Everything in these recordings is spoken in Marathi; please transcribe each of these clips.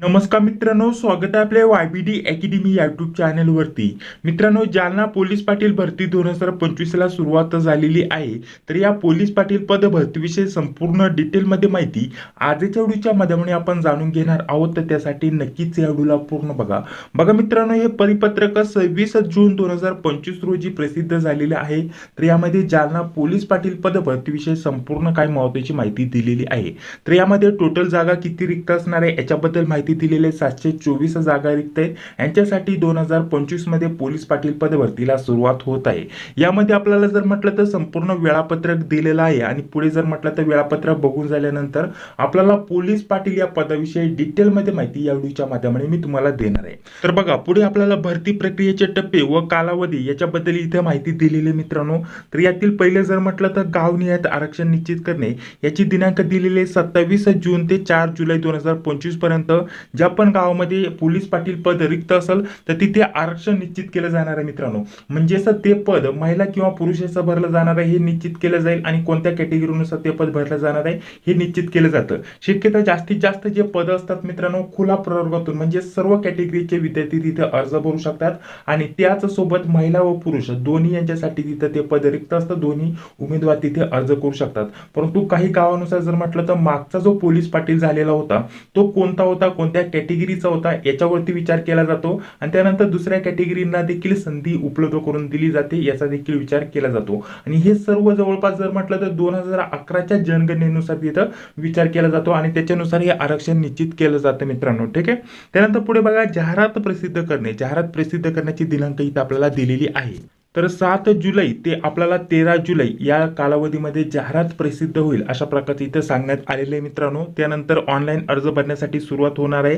नमस्कार मित्रांनो स्वागत आहे आपल्या Y B D academy YouTube चॅनलवरती मित्रांनो जालना पोलीस पाटील भरती दोन हजार पंचवीसला सुरुवात झालेली आहे. तर या पोलीस पाटील पद भरतीविषयी संपूर्ण डिटेलमध्ये माहिती आजच्या व्हिडिओच्या माध्यमाने आपण जाणून घेणार आहोत. तर त्यासाठी नक्कीच या व्हिडिओला पूर्ण बघा. बघा मित्रांनो हे परिपत्रक सव्वीस जून दोन हजार पंचवीस रोजी प्रसिद्ध झालेले आहे. तर यामध्ये जालना पोलीस पाटील पद भरतीविषयी संपूर्ण काय महत्त्वाची माहिती दिलेली आहे. तर यामध्ये टोटल जागा किती रिक्त असणार आहे? याच्याबद्दल माहिती दिलेली दिलेले सातशे चोवीस जागा रिक्त आहेत. यांच्यासाठी दोन हजार पंचवीसमध्ये पोलीस पाटील पदभरतीला सुरुवात होत आहे. यामध्ये आपल्याला जर म्हटलं तर संपूर्ण वेळापत्रक दिलेलं आहे आणि पुढे जर म्हटलं तर वेळापत्रक बघून झाल्यानंतर आपल्याला पोलीस पाटील या पदाविषयी डिटेलमध्ये माहिती या व्हिडिओच्या माध्यमाने मी तुम्हाला देणार आहे. तर बघा पुढे आपल्याला भरती प्रक्रियेचे टप्पे व कालावधी याच्याबद्दल इथे माहिती दिलेली मित्रांनो. तर यातील पहिले जर म्हटलं तर गावनिहायत आरक्षण निश्चित करणे. याची दिनांक दिलेली आहे सत्तावीस जून ते चार जुलै दोन हजार पंचवीसपर्यंत ज्या पण गावामध्ये पोलीस पाटील पद रिक्त असेल तर तिथे आरक्षण निश्चित केलं जाणार आहे मित्रांनो. म्हणजेच ते पद महिला किंवा पुरुषाचं भरलं जाणार आहे हे निश्चित केलं जाईल आणि कोणत्या कॅटेगरीनुसार ते पद भरलं जाणार आहे हे निश्चित केलं जातं. शक्यता जास्तीत जास्त जे पद असतात मित्रांनो खुला प्रवर्गातून म्हणजे सर्व कॅटेगरीचे विद्यार्थी तिथे अर्ज भरू शकतात आणि त्याच सोबत महिला व पुरुष दोन्ही यांच्यासाठी तिथं ते पद रिक्त असतं दोन्ही उमेदवार तिथे अर्ज करू शकतात. परंतु काही गावानुसार जर म्हटलं तर मागचा जो पोलीस पाटील झालेला होता तो कोणता होता कोणत्या कॅटेगरीचा होता याच्यावरती विचार केला जातो. आणि त्यानंतर दुसऱ्या कॅटेगरींना देखील संधी उपलब्ध करून दिली जाते याचा देखील विचार केला जातो. आणि हे सर्व जवळपास जर म्हटलं तर दोन हजार अकराच्या जनगणनेनुसार तिथं विचार केला जातो आणि त्याच्यानुसार हे आरक्षण निश्चित केलं जातं मित्रांनो ठीक आहे? त्यानंतर पुढे बघा जाहिरात प्रसिद्ध करणे. जाहिरात प्रसिद्ध करण्याची दिनांक इथं आपल्याला दिलेली आहे. तर सात जुलै ते आपल्याला तेरा जुलै या कालावधीमध्ये जाहिरात प्रसिद्ध होईल अशा प्रकारचे इथं सांगण्यात आलेले आहे मित्रांनो. त्यानंतर ऑनलाईन अर्ज भरण्यासाठी सुरुवात होणार आहे.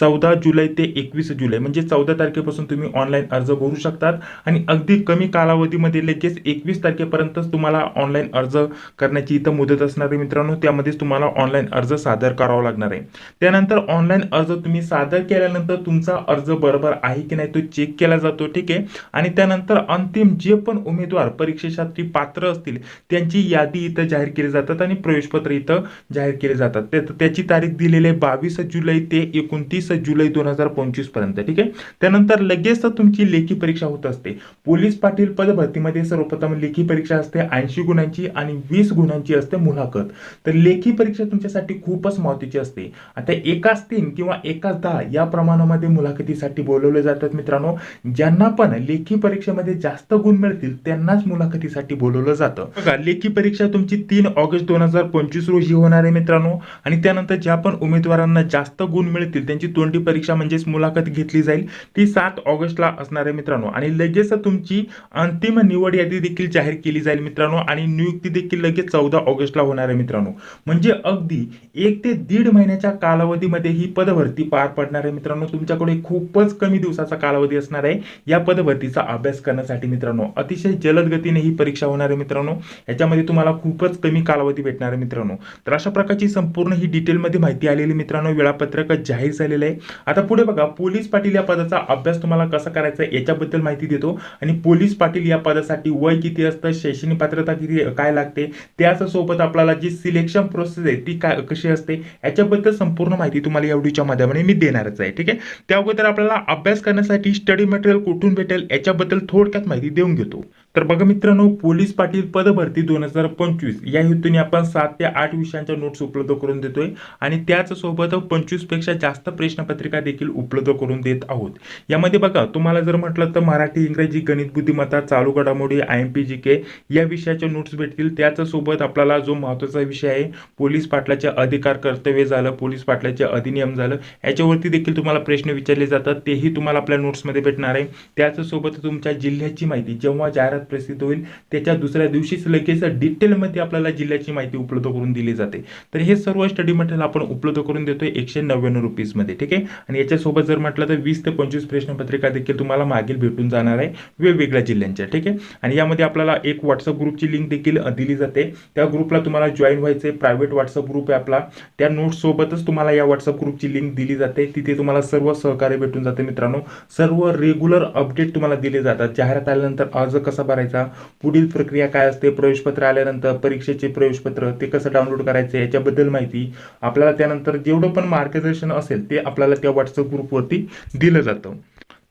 चौदा जुलै ते एकवीस जुलै म्हणजे चौदा तारखेपासून तुम्ही ऑनलाईन अर्ज भरू शकतात. आणि अगदी कमी कालावधीमध्ये लगेच एकवीस तारखेपर्यंतच तुम्हाला ऑनलाईन अर्ज करण्याची इथं मुदत असणार आहे मित्रांनो. त्यामध्येच तुम्हाला ऑनलाईन अर्ज सादर करावा लागणार आहे. त्यानंतर ऑनलाईन अर्ज तुम्ही सादर केल्यानंतर तुमचा अर्ज बरोबर आहे की नाही तो चेक केला जातो ठीक आहे? आणि त्यानंतर अंतिम जे पण उमेदवार परीक्षेसाठी पात्र असतील त्यांची यादी इथं जाहीर केली जातात आणि प्रवेशपत्र इथं जाहीर केले जातात. त्या- त्याची तारीख दिलेली आहे बावीस जुलै ते एकोणतीस जुलै दोन हजार पंचवीसपर्यंत ठीक आहे? त्यानंतर लगेच तुमची लेखी परीक्षा होत असते. पोलीस पाटील पद भरतीमध्ये सर्वप्रथम लेखी परीक्षा असते ऐंशी गुणांची आणि वीस गुणांची असते मुलाखत. तर लेखी परीक्षा तुमच्यासाठी खूपच महत्वाची असते. आता एकाच तीन किंवा एकाच दहा या प्रमाणामध्ये मुलाखतीसाठी बोलवले जातात मित्रांनो. ज्यांना पण लेखी परीक्षेमध्ये जास्त जास्त गुण मिळतील त्यांनाच मुलाखतीसाठी बोलवलं जातं. बघा लेखी परीक्षा तुमची तीन ऑगस्ट दोन हजार पंचवीस रोजी होणार आहे मित्रांनो. आणि त्यानंतर ज्या पण उमेदवारांना जास्त गुण मिळतील त्यांची तोंडी परीक्षा म्हणजेच मुलाखत घेतली जाईल ती सात ऑगस्टला असणार आहे मित्रांनो. आणि लगेच तुमची अंतिम निवड यादी देखील जाहीर केली जाईल मित्रांनो. आणि नियुक्ती देखील लगेच चौदा ऑगस्टला होणार आहे मित्रांनो. म्हणजे अगदी एक ते दीड महिन्याच्या कालावधीमध्ये ही पदभरती पार पडणार आहे मित्रांनो. तुमच्याकडे खूपच कमी दिवसाचा कालावधी असणार आहे. या पदभरतीचा अभ्यास करण्यासाठी मित्रांनो. अतिशय जलद गतीने ही परीक्षा होणार आहे मित्रांनो. याच्यामध्ये तुम्हाला खूपच कमी कालावधी भेटणार आहे मित्रांनो. तर अशा प्रकारची संपूर्ण ही डिटेलमध्ये माहिती आलेली मित्रांनो वेळापत्रक जाहीर झालेलं आहे. आता पुढे बघा पोलीस पाटील या पदाचा अभ्यास तुम्हाला कसा करायचा आहे याच्याबद्दल माहिती देतो. आणि पोलीस पाटील या पदासाठी वय किती असतं शैक्षणिक पात्रता किती काय लागते त्याच सोबत आपल्याला जी सिलेक्शन प्रोसेस आहे ती काय कशी असते याच्याबद्दल संपूर्ण माहिती तुम्हाला या व्हिडिओच्या माध्यमाने मी देणारच आहे ठीक आहे? त्या अगोदर आपल्याला अभ्यास करण्यासाठी स्टडी मटेरियल कुठून भेटेल याच्याबद्दल थोडक्यात माहिती देऊन घेतो. तर बघा मित्रांनो पोलीस पाटील पदभरती दोन हजार पंचवीस या हेतूने आपण सात ते आठ विषयांच्या नोट्स उपलब्ध करून देतोय आणि त्याच सोबत पंचवीसपेक्षा जास्त प्रश्नपत्रिका देखील उपलब्ध करून देत आहोत. यामध्ये बघा तुम्हाला जर म्हटलं तर मराठी इंग्रजी गणित बुद्धिमत्ता चालू घडामोडी I M P G K या विषयाच्या नोट्स भेटतील. त्याच सोबत आपल्याला जो महत्त्वाचा विषय आहे पोलीस पाटलाचे अधिकार कर्तव्य झालं पोलीस पाटलाचे अधिनियम झालं याच्यावरती देखील तुम्हाला प्रश्न विचारले जातात. तेही तुम्हाला आपल्या नोट्समध्ये भेटणार आहे. त्याच सोबत तुमच्या जिल्ह्याची माहिती. जेव्हा जाहिरात प्रसिद्ध होईल त्याच्या दुसऱ्या दिवशीच लगेच डिटेलमध्ये आपल्याला जिल्ह्याची माहिती उपलब्ध करून दिली जाते. तर हे सर्व स्टडी मटेरियल आपण उपलब्ध करून देतोय एकशे नव्याण्णव रुपीजमध्ये ठीक आहे? आणि याच्यासोबत जर म्हटलं तर वीस ते पंचवीस प्रश्नपत्रिका देखील तुम्हाला मागील भेटून जाणार आहे वेगवेगळ्या जिल्ह्यांच्या ठीक आहे? आणि यामध्ये आपल्याला एक व्हॉट्सअप ग्रुपची लिंक देखील दिली जाते. त्या ग्रुपला तुम्हाला जॉईन व्हायचं आहे प्रायव्हेट व्हॉट्सअप ग्रुप आहे आपला. त्या नोट्ससोबतच तुम्हाला या व्हॉट्सअप ग्रुपची लिंक दिली जाते. तिथे तुम्हाला सर्व सहकार्य भेटून जाते मित्रांनो. सर्व रेग्युलर अपडेट तुम्हाला दिले जातात. जाहिरात आल्यानंतर अर्ज कसा भरायचा? पुढील प्रक्रिया काय असते? प्रवेशपत्र आल्यानंतर परीक्षेचे प्रवेशपत्र ते कसं डाउनलोड करायचं? याच्याबद्दल माहिती आपल्याला त्यानंतर जेवढं पण मार्गदर्शन असेल ते आपल्याला त्या व्हॉट्सअप ग्रुपवरती दिलं जातं.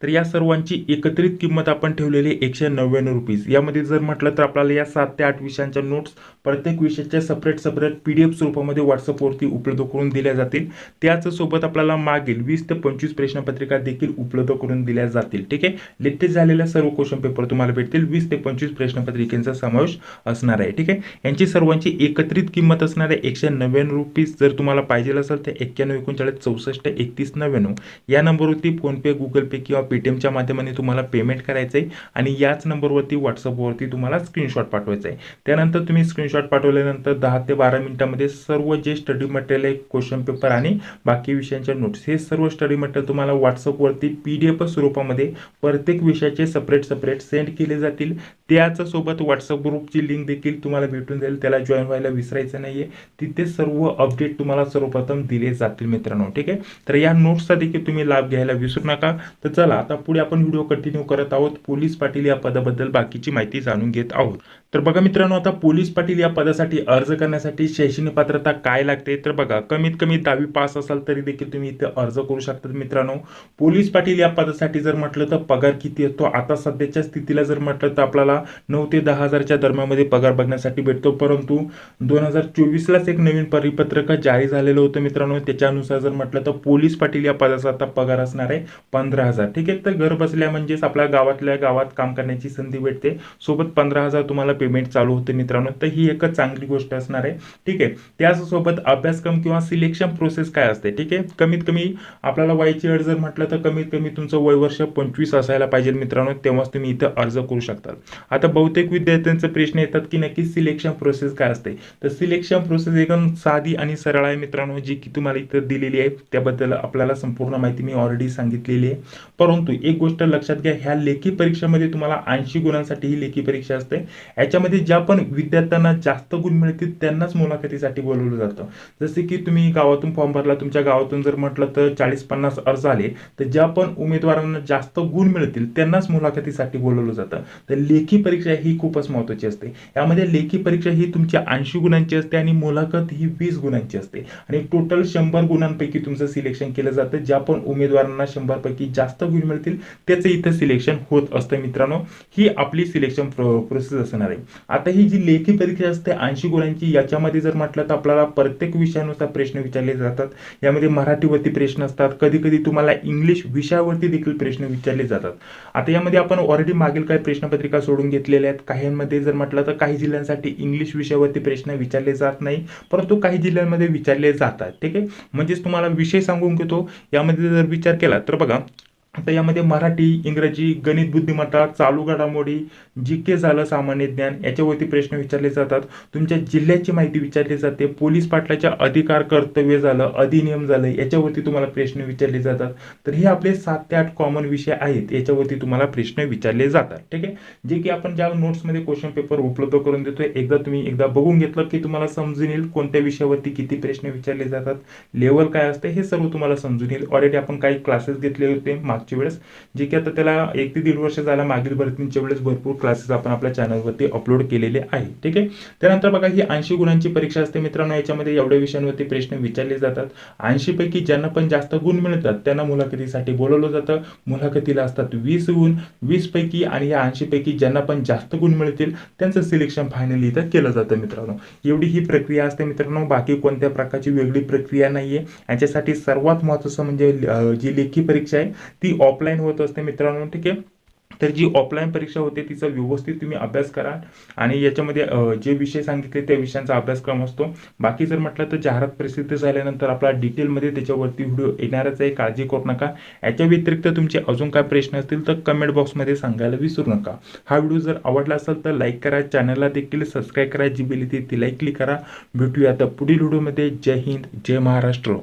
तर या सर्वांची एकत्रित किंमत आपण ठेवलेली एकशे नव्याण्णव रुपीज. यामध्ये जर म्हटलं तर आपल्याला या सात ते आठ विषयांच्या नोट्स प्रत्येक विषयाच्या separate separate P D F स्वरूपामध्ये व्हॉट्सअपवरती उपलब्ध करून दिल्या जातील. त्याचसोबत आपल्याला मागील वीस ते पंचवीस प्रश्नपत्रिका देखील उपलब्ध करून दिल्या जातील. ठीक आहे? लेटेस्ट झालेल्या सर्व क्वेश्चन पेपर तुम्हाला भेटतील. वीस ते पंचवीस प्रश्नपत्रिकेचा समावेश असणार आहे. ठीक आहे? यांची सर्वांची एकत्रित किंमत असणार आहे एकशे नव्याण्णव रुपीज. जर तुम्हाला पाहिजे असेल तर एक्क्याण्णव एकोणचाळीस चौसष्ट एकतीस नव्याण्णव. या नंबरवरती फोनपे गुगल पे किंवा पेटीएमच्या माध्यमाने तुम्हाला पेमेंट करायचं आहे आणि याच नंबरवरती व्हॉट्सअपवरती तुम्हाला स्क्रीनशॉट पाठवायचा आहे. त्यानंतर तुम्ही स्क्रीनशॉट पाठवल्यानंतर दहा ते बारा मिनिटामध्ये सर्व जे स्टडी मटेरियल आहे क्वेश्चन पेपर आणि बाकी विषयांच्या नोट्स हे सर्व स्टडी मटेरियल तुम्हाला व्हॉट्सअपवरती पी डी एफ स्वरूपामध्ये प्रत्येक विषयाचे सपरेट सपरेट सेंड केले जातील. त्याचसोबत व्हॉट्सअप ग्रुपची लिंक देखील तुम्हाला भेटून जाईल. त्याला जॉईन व्हायला विसरायचं नाही आहे तिथे सर्व अपडेट तुम्हाला सर्वप्रथम दिले जातील मित्रांनो ठीक आहे? तर या नोट्सचा देखील तुम्ही लाभ घ्यायला विसरू नका. तर चला आता पुढे आपण व्हिडिओ कंटिन्यू करत आहोत. पोलीस पाटील या पदाबद्दल बाकीची माहिती जाणून घेत आहोत. तर बघा मित्रांनो आता पोलीस पाटील या पदासाठी अर्ज करण्यासाठी शैक्षणिक पात्रता काय लागते? तर बघा कमीत कमी दहावी पास असाल तरी देखील तुम्ही इथे अर्ज करू शकता मित्रांनो. पोलीस पाटील या पदासाठी जर म्हटलं तर पगार किती असतो? आता सध्याच्या स्थितीला जर म्हटलं तर आपल्याला नऊ ते दहा हजारच्या दरम्यानमध्ये पगार बघण्यासाठी भेटतो. परंतु दोन हजार चोवीसलाच एक नवीन परिपत्रक जारी झालेलं होतं मित्रांनो. त्याच्यानुसार जर म्हटलं तर पोलीस पाटील या पदाचा आता पगार असणार आहे पंधरा हजार. ठीक आहे? तर घर बसल्या म्हणजेच आपल्या गावातल्या गावात काम करण्याची संधी भेटते. सोबत पंधरा हजार तुम्हाला पेमेंट चालू होते मित्रांनो तर ही एक चांगली गोष्ट असणार आहे. ठीक आहे? त्याचसोबत अभ्यासक्रम किंवा सिलेक्शन प्रोसेस काय असते? ठीक आहे? कमीत कमी आपल्याला वयाची अर्ज जर म्हटलं तर कमीत कमी तुमचं वय वर्ष पंचवीस असायला पाहिजे मित्रांनो तेव्हाच तुम्ही इथं अर्ज करू शकता आता बहुतेक विद्यार्थ्यांचे प्रश्न येतात की नक्की सिलेक्शन प्रोसेस काय असते? तर सिलेक्शन प्रोसेस एकदम साधी आणि सरळ आहे मित्रांनो जी की तुम्हाला इथं दिलेली आहे. त्याबद्दल आपल्याला संपूर्ण माहिती मी ऑलरेडी सांगितलेली आहे. परंतु एक गोष्ट लक्षात घ्या ह्या लेखी परीक्षेमध्ये तुम्हाला ऐंशी गुणांसाठी ही लेखी परीक्षा असते. याच्यामध्ये ज्या पण विद्यार्थ्यांना जास्त गुण मिळतील त्यांनाच मुलाखतीसाठी बोलवलं जातं. जसे की तुम्ही गावातून फॉर्म भरला तुमच्या गावातून जर म्हटलं तर चाळीस पन्नास अर्ज आले तर ज्या पण उमेदवारांना जास्त गुण मिळतील त्यांनाच मुलाखतीसाठी बोलवलं जातं. तर लेखी परीक्षा ही खूपच महत्त्वाची असते. यामध्ये लेखी परीक्षा ही तुमची ऐंशी गुणांची असते आणि मुलाखत ही वीस गुणांची असते. आणि टोटल शंभर गुणांपैकी तुमचं सिलेक्शन केलं जातं. ज्या पण उमेदवारांना शंभरपैकी जास्त गुण मिळतील त्याचं इथं सिलेक्शन होत असतं मित्रांनो. ही आपली सिलेक्शन प्रोसेस असणार आहे. आता ही जी लेखी परीक्षा असते ऐंशी गुणांची याच्यामध्ये जर म्हटलं तर आपल्याला प्रत्येक विषयानुसार प्रश्न विचारले जातात. यामध्ये मराठीवरती प्रश्न असतात. कधी कधी तुम्हाला इंग्लिश विषयावरती देखील प्रश्न विचारले जातात. आता यामध्ये आपण ऑलरेडी मागील काही प्रश्नपत्रिका सोडून घेतलेल्या आहेत. काहींमध्ये जर म्हटलं तर काही जिल्ह्यांसाठी इंग्लिश विषयावरती प्रश्न विचारले जात नाही परंतु काही जिल्ह्यांमध्ये विचारले जातात. ठीक आहे? म्हणजेच तुम्हाला विषय सांगून घेतो. यामध्ये जर विचार केला तर बघा आता यामध्ये मराठी इंग्रजी गणित बुद्धिमत्ता चालू घडामोडी जी के झालं सामान्य ज्ञान याच्यावरती प्रश्न विचारले जातात. तुमच्या जिल्ह्याची माहिती विचारली जाते. पोलीस पाटलाच्या अधिकार कर्तव्य झालं अधिनियम झालं याच्यावरती तुम्हाला प्रश्न विचारले जातात. तर हे आपले सात ते आठ कॉमन विषय आहेत याच्यावरती तुम्हाला प्रश्न विचारले जातात. ठीक आहे? जे की आपण ज्या नोट्समध्ये क्वेश्चन पेपर उपलब्ध करून देतोय एकदा तुम्ही एकदा बघून घेतलं की तुम्हाला समजून येईल कोणत्या विषयावरती किती प्रश्न विचारले जातात लेवल काय असते हे सर्व तुम्हाला समजून येईल. ऑलरेडी आपण काही क्लासेस घेतले होते मागच्या वेळेस जे की आता त्याला एक ते दीड वर्ष झाला मागील भरतीच्या वेळेस भरपूर क्लासेस आपण आपल्या चॅनलवरती अपलोड केलेले आहे ठीक आहे? त्यानंतर बघा ही ऐंशी गुणांची परीक्षा असते मित्रांनो याच्यामध्ये एवढ्या विषयांवरती प्रश्न विचारले जातात. ऐंशी पैकी ज्यांना पण जास्त गुण मिळतात त्यांना मुलाखतीसाठी बोलवलं जातं. मुलाखतीला असतात वीस गुण वीस पैकी आणि या ऐंशी पैकी ज्यांना पण जास्त गुण मिळतील त्यांचं सिलेक्शन फायनली इथं केलं जातं मित्रांनो. एवढी ही प्रक्रिया असते मित्रांनो बाकी कोणत्या प्रकारची वेगळी प्रक्रिया नाहीये. याच्यासाठी सर्वात महत्त्वाचं म्हणजे जी लेखी परीक्षा आहे ती ऑफलाईन होत असते मित्रांनो ठीक आहे? तर जी ऑफलाईन परीक्षा होते तिचा व्यवस्थित तुम्ही अभ्यास करा आणि याच्यामध्ये जे विषय सांगितले त्या विषयांचा अभ्यासक्रम असतो. बाकी जर म्हटलं तर जाहिरात प्रसिद्ध झाल्यानंतर आपला डिटेलमध्ये त्याच्यावरती व्हिडिओ येणारच आहे. काळजी करू नका. याच्या व्यतिरिक्त तुमचे अजून काय प्रश्न असतील तर कमेंट बॉक्समध्ये सांगायला विसरू नका. हा व्हिडिओ जर आवडला असेल तर लाईक करा. चॅनलला देखील सबस्क्राईब करा. जी बेली ती लाईक क्लिक करा. भेटूया आता पुढील व्हिडिओमध्ये जय हिंद जय महाराष्ट्र.